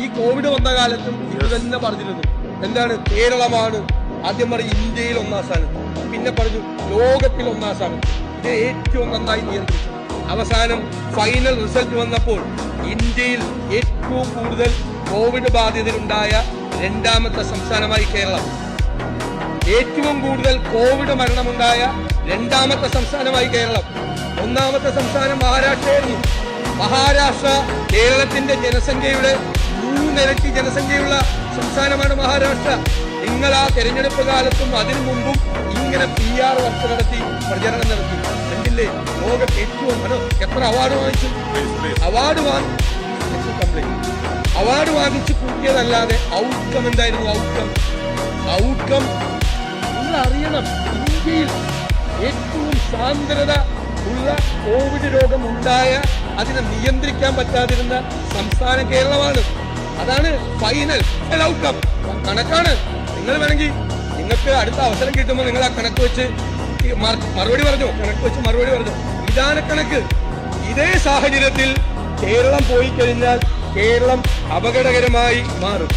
ഈ കോവിഡ് വന്ന കാലത്തും ഇത് തന്നെ പറഞ്ഞിരുന്നു. എന്താണ്? കേരളമാണ് ആദ്യം പറഞ്ഞു ഇന്ത്യയിൽ ഒന്നാം സ്ഥാനത്ത്. പിന്നെ പറഞ്ഞു ലോകത്തിൽ ഒന്നാം സ്ഥാനത്ത്. ഇത് ഏറ്റവും നന്നായി നിയന്ത്രിച്ചു. അവസാനം ഫൈനൽ റിസൾട്ട് വന്നപ്പോൾ ഇന്ത്യയിൽ ഏറ്റവും കൂടുതൽ കോവിഡ് ബാധിതരുണ്ടായ രണ്ടാമത്തെ സംസ്ഥാനമായി കേരളം. ഏറ്റവും കൂടുതൽ കോവിഡ് മരണമുണ്ടായ രണ്ടാമത്തെ സംസ്ഥാനമായി കേരളം. ഒന്നാമത്തെ സംസ്ഥാനം മഹാരാഷ്ട്രയായിരുന്നു. മഹാരാഷ്ട്ര കേരളത്തിന്റെ ജനസംഖ്യയുടെ മൂന്നിരട്ടി ജനസംഖ്യയുള്ള സംസ്ഥാനമാണ് മഹാരാഷ്ട്ര. നിങ്ങൾ ആ തെരഞ്ഞെടുപ്പ് കാലത്തും അതിനു മുമ്പും ഇങ്ങനെ പി ആർ വർക്ക് നടത്തി പ്രചരണം നടത്തി. കണ്ടില്ലേ? ലോകത്ത് ഏറ്റവും മനോ എത്ര അവാർഡ് വാങ്ങിച്ചു? അവാർഡ് വാങ്ങി. അവാർഡ് വാങ്ങിച്ച് കൂട്ടിയതല്ലാതെ ഔട്ട്കം എന്തായിരുന്നു ഔട്ട്കം ഔട്ട്കം നിങ്ങൾ അറിയണം ഇന്ത്യയിൽ ഏറ്റവും സാന്ദ്രത ഉള്ള കോവിഡ് രോഗം ഉണ്ടായ അതിനെ നിയന്ത്രിക്കാൻ പറ്റാതിരുന്ന സംസ്ഥാനം കേരളമാണ്. അതാണ് ഫൈനൽ ഔട്ട്കം കണക്കാണ്. നിങ്ങൾ വേണമെങ്കിൽ നിങ്ങൾക്ക് അടുത്ത അവസരം കിട്ടുമ്പോൾ നിങ്ങൾ ആ കണക്ക് വെച്ച് മറുപടി പറഞ്ഞു? കണക്ക് വെച്ച് മറുപടി പറഞ്ഞു? ഇതാണ് കണക്ക്. ഇതേ സാഹചര്യത്തിൽ കേരളം പോയി കഴിഞ്ഞാൽ കേരളം അപകടകരമായി മാറും.